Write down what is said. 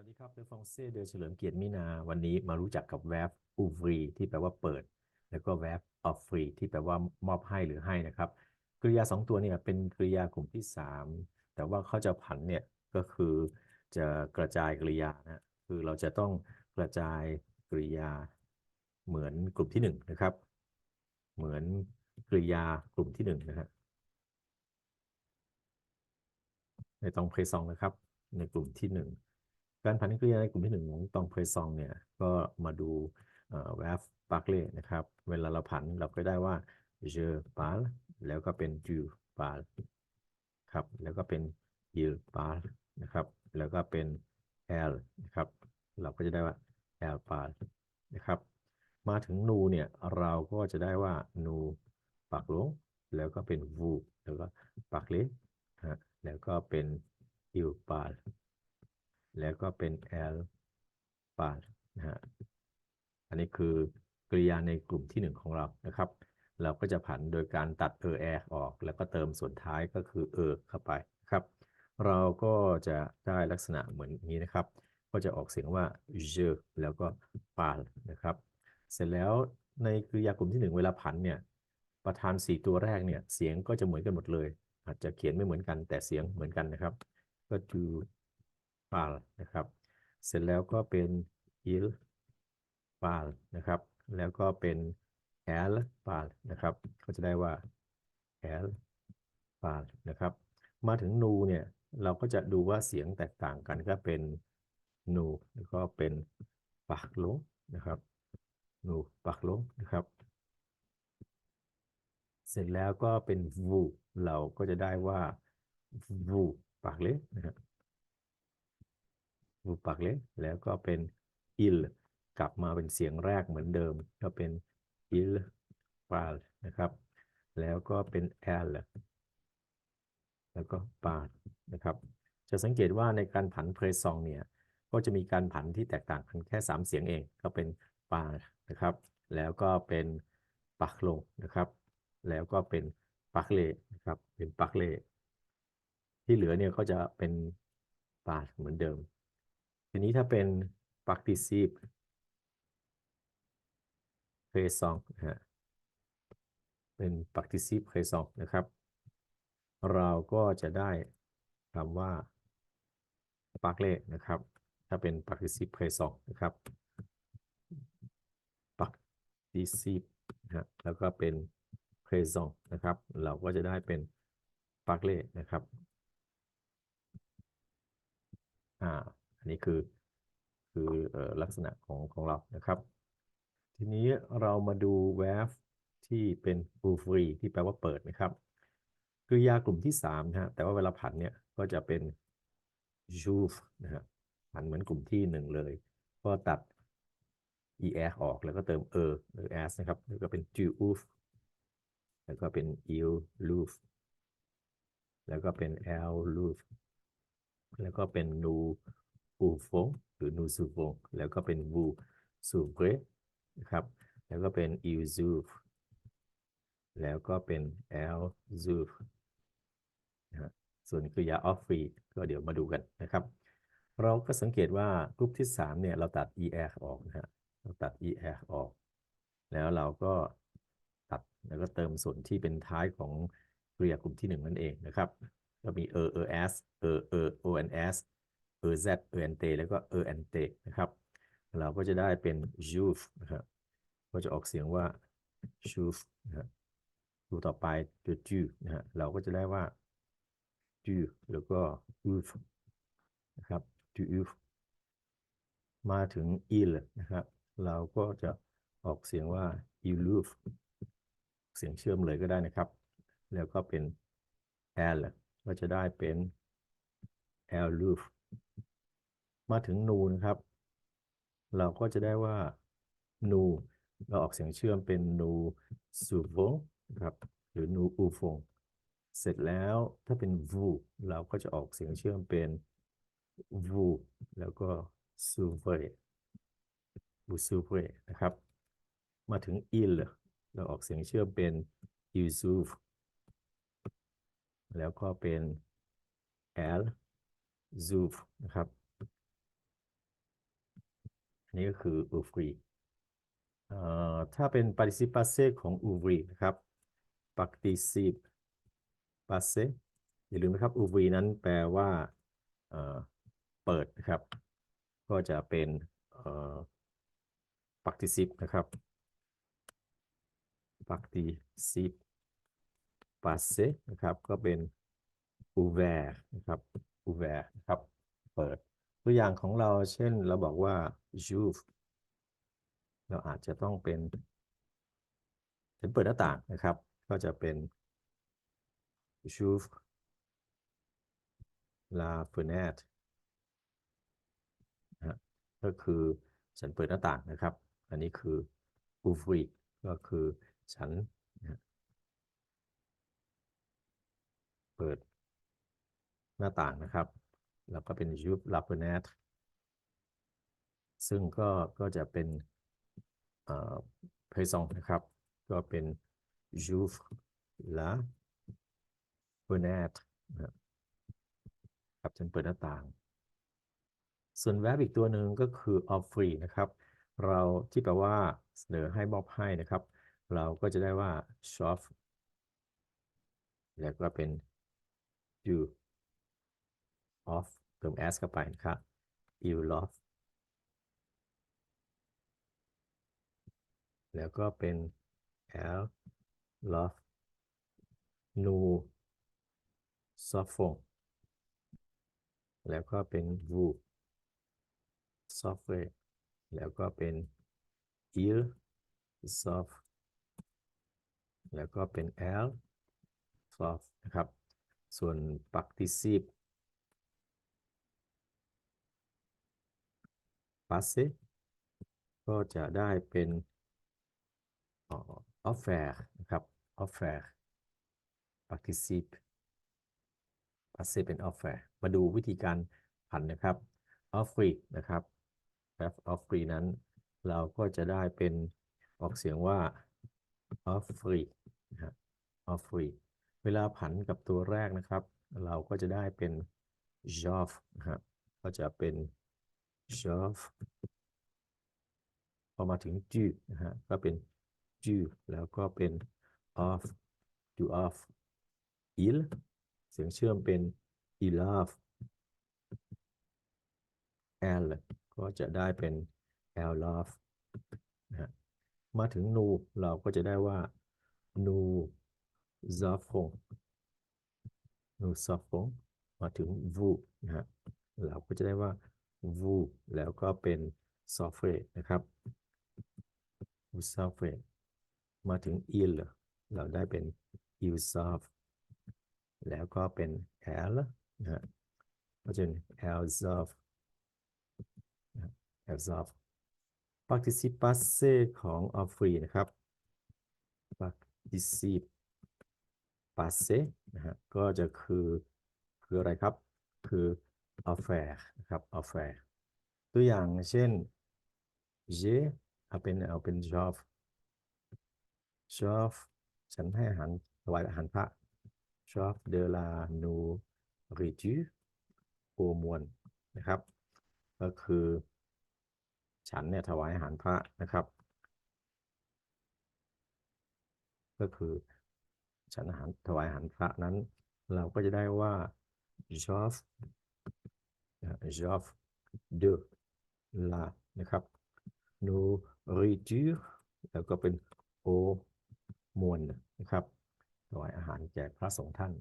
วัสดีครับเดฟองเซ่เดอเฉลิมเกียรติมินา วันนี้มารู้จักกับ verb ouvrir ที่แปลว่าเปิด แล้วก็ verb offrir ที่แปลว่ามอบให้หรือให้นะครับ กริยาสองตัวเนี่ยเป็นกริยากลุ่มที่ 3 แต่ว่าเขาจะผันเนี่ยก็คือจะกระจายกริยานะคือเราจะต้องกระจายกริยาเหมือนกลุ่มที่1นะครับ เหมือนกริยากลุ่มที่1นะฮะในตองเพรซองนะครับ ในกลุ่มที่1 การผันกริยาในกลุ่มที่1ของตองเพรซองเนี่ยก็มาดูแวฟปาร์เล่นะครับ เวลาเราผันเราก็ได้ว่า je parle แล้วก็เป็น tu parles ครับ แล้วก็เป็น il parle นะครับ แล้วก็เป็น elle นะครับ เราก็จะได้ว่า elle parle นะครับ มาถึง nu เนี่ย เราก็จะได้ว่า nu parlons แล้วก็เป็น vous แล้วก็ parler ฮะแล้วก็เป็น il parle แล้วก็เป็น l ปาดนะฮะอันนี้คือกริยาในกลุ่มที่ 1 ของเรานะครับ เราก็จะผันโดยการตัด er air ออก แล้วก็เติมส่วนท้ายก็คือ er เข้าไปครับ เราก็จะได้ลักษณะเหมือนนี้นะครับ ก็จะออกเสียงว่า je แล้วก็ parle นะครับ เสร็จแล้วในกริยากลุ่มที่ 1 เวลาผันเนี่ยประธาน 4 ตัวแรกเนี่ยเสียงก็จะเหมือนกันหมดเลย อาจจะเขียนไม่เหมือนกันแต่เสียงเหมือนกันนะครับ ก็ do ปาลนะครับ เสร็จแล้วก็เป็น il ปาลนะครับ แล้วก็เป็น el ปาลนะครับ ก็จะได้ว่า el ปาลนะครับ มาถึง nu เนี่ย เราก็จะดูว่าเสียงแตกต่างกันก็เป็น nu แล้วก็เป็นปากลงนะครับ nu ปากลงนะครับ เสร็จแล้วก็เป็น vu เราก็จะได้ว่า vu ปากเล็กนะครับ รูปักเล็กแล้วก็เป็น il กลับมาเป็นเสียงแรกเหมือนเดิม ก็เป็น il parle นะครับ แล้วก็เป็น elle แล้วก็ parle นะครับ จะสังเกตว่าในการผันเพรซองเนี่ยก็จะมีการผันที่แตกต่างกันแค่ 3 เสียงเองก็เป็น parle นะครับ แล้วก็เป็นปักลงนะครับ แล้วก็เป็นปักเลนะครับเป็นปักเลที่เหลือเนี่ยก็จะเป็นปาเหมือนเดิม ทีนี้ถ้าเป็น participe présent นะฮะเป็น participe présent นะครับ เราก็จะได้คำว่า parler นะครับ ถ้าเป็น participe présent นะครับ participe นะฮะแล้วก็เป็น présent นะครับ เราก็จะได้เป็น parler นะครับ อ่า นนี้คือคือลักษณะของของเรานะครับ ทีนี้เรามาดู verb ที่เป็น u f r e ที่แปลว่าเปิดนะครับกริยากลุ่มที่3นะฮะแต่ว่าเวลาผันเนี่ยก็จะเป็น j o u v นะฮะผันเหมือนกลุ่มที่ 1 เลย ก็ตัด er ออกแล้วก็เติม er หรือ s นะครับแล้วก็เป็น j u v แล้วก็เป็น il l o u v แล้วก็เป็น l l o u v แล้วก็เป็น nu อูฟงหรือนูซูฟงแล้วก็เป็นวูซูเกรนะครับ แล้วก็เป็นอิวซูฟแล้วก็เป็นเอลซูฟนะส่วนกริยาออฟฟรีก็เดี๋ยวมาดูกันนะครับ เราก็สังเกตว่ากลุ่มที่ 3 เนี่ย เราตัด er ออกนะฮะเราตัด er ออก แล้วเราก็ตัดแล้วก็เติมส่วนที่เป็นท้ายของกริยากลุ่มที่ 1 นั่นเองนะครับ ก็มี er er s e er o n s เออ z เออ nt แล้วก็เออ nt นะครับ เราก็จะได้เป็น juve นะครับ ก็จะออกเสียงว่า juve นะครับดูต่อไปตัว ju นะฮะเราก็จะได้ว่า ju แล้วก็ uve นะครับ ju uve มาถึง il นะครับ เราก็จะออกเสียงว่า iluve เสียงเชื่อมเลยก็ได้นะครับ แล้วก็เป็น l ก็จะได้เป็น l l u v มาถึงนูนะครับ เราก็จะได้ว่านูเราออกเสียงเชื่อมเป็นนูสูฟงนะครับ หรือนูอูฟงเสร็จแล้วถ้าเป็นวูเราก็จะออกเสียงเชื่อมเป็นวูแล้วก็ซูเฟวูซูเฟนะครับ มาถึงอิลเราออกเสียงเชื่อมเป็นยูซูฟแล้วก็เป็น l ซูฟนะครับ อันนี้ก็คือ ouvrir เอ่อถ้าเป็น participe ของ ouvrir นะครับ participe อย่าลืมนะครับ ouvrir นั้นแปลว่าเอ่อเปิดนะครับ ก็จะเป็นเอ่อ participe นะครับ participe passé นะครับ ก็เป็น ouvert นะครับ ouvert นะครับ เปิด ตัว อย่างของเราเช่นเราบอกว่า j'ouvre เราอาจจะต้องเป็นฉันเปิดหน้าต่างนะครับ ก็จะเป็น j'ouvre la fenêtre นะฮะก็คือฉันเปิดหน้าต่างนะครับ อันนี้คือ ouvrir ก็คือฉันนะเปิดหน้าต่างนะครับ แล้วก็เป็น j'ouvre la fenêtre ซึ่งก็ก็จะเป็นเอ่องนะครับ ก็เป็น j'ouvre la fenêtre นะครับฉันเปิดหน้าต่าง ส่วน verb อีกตัวหนึ่งก็คือ offre นะครับ เราที่แปลว่าเสนอให้มอบให้นะครับ เราก็จะได้ว่า shop แล้วก็เป็น you of เติม s เข้าไปนะครับ u loft แล้วก็เป็น l loft nu softphone แล้วก็เป็น vu software แล้วก็เป็น ear soft แล้วก็เป็น l soft นะครับ ส่วนปักที่สิ passé ก็จะได้เป็นออ offer นะครับ offer participe passé เป็น offer มาดูวิธีการผันนะครับ offer นะครับ f offer นั้น เราก็จะได้เป็นออกเสียงว่า offer นะฮะ offer เวลาผันกับตัวแรกนะครับ เราก็จะได้เป็น job นะฮะก็จะเป็น job พอมาถึง du นะฮะก็เป็น du แล้วก็เป็น off du off il เสียงเชื่อมเป็น il love l ก็จะได้เป็น l love นะฮะมาถึง nu เราก็จะได้ว่า nu z a f o n nu z a f o n มาถึง vous นะฮะเราก็จะได้ว่า วูแล้วก็เป็นซัลเฟตนะครับซัลเฟต์มาถึงอิลเราได้เป็นอิลซัลแล้วก็เป็นแอลนะก็จะเป็นแอลซัลแอลซัล participase ของออฟฟรีนะครับ participase นะฮะก็จะคือคืออะไรครับ คือ offer นะครับ offer ตัวอย่างเช่น j'ai เอาเป็นเอาเป็น job job ฉันให้อาหารถวายอาหารพระ job de la nourriture au m o n นะครับ ก็คือ ฉันเนี่ยถวายอาหารพระนะครับ ก็คือฉันอาหารถวายอาหารพระนั้น เราก็จะได้ว่า job job de la นะครับ nourriture แล้วก็เป็น au moine นะครับถวายอาหารแก่พระสงฆ์ท่าน